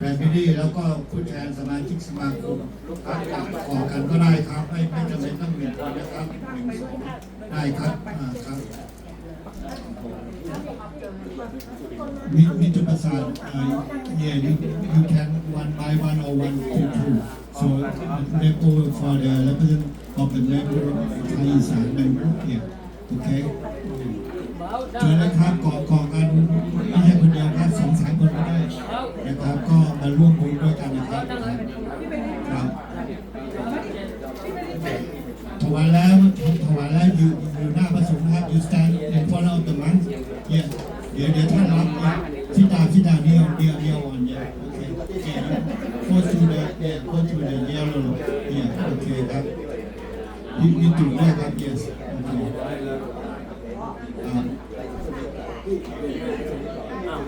แบรนด์มิดี้แล้วก็ผู้แทนสมาชิกสมาคมพักขอกันก็ได้ครับ ไม่ไม่จำเป็นต้องเหนึ่งคนนะครับหนึ่งสองได้ครับอ่าครับมิมิตรประสานอ่า yeah you you can one by one or one two two so let over for the represent of the member of Thai Isan member yeah okay เจอนะครับกอก่อกนไม่ใช่คนเดียวครับสองสามคนก็ได้นะครับ ก็ มาร่วมบุญด้วยกันนะครับครับถวายแล้วถวายแล้วอยู่อยู่หน้าพระสงฆ์นะครับ you stand in front of the monk yeah เดี๋ยวเดี๋ยวท่านรับที่ดาวที่ดาเดียวเดียวเดียวอ่อนเนี่ยโอเคโอเค go to the yeah go to the yellow yeah โอเคครับนี่นี่จุดด้วยครับ yes 啊！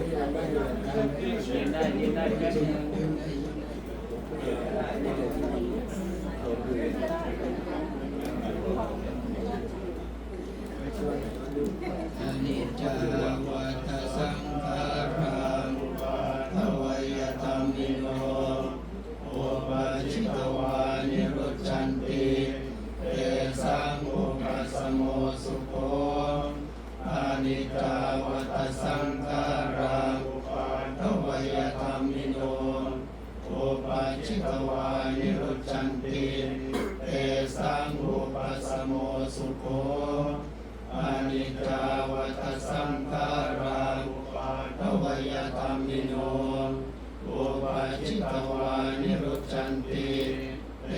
年代，年代，更新。 นิจาวัฏสังขารังทวยธรรมิโนโอปาชิตวานิรุจันติเตสังอุปัสสโมสุโขอนิจาวัฏสังขาราอุปาทวยธรรมิโนอุปาจิตวานิรุจันติเต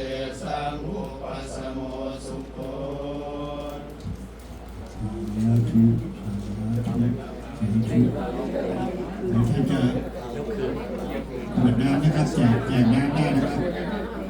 สังอุปัสสโมสุโขสาธุสาธุสาธุเดี๋ยวท่านจะตรวจน้ำนะครับ แจกแจกน้ำได้นะครับ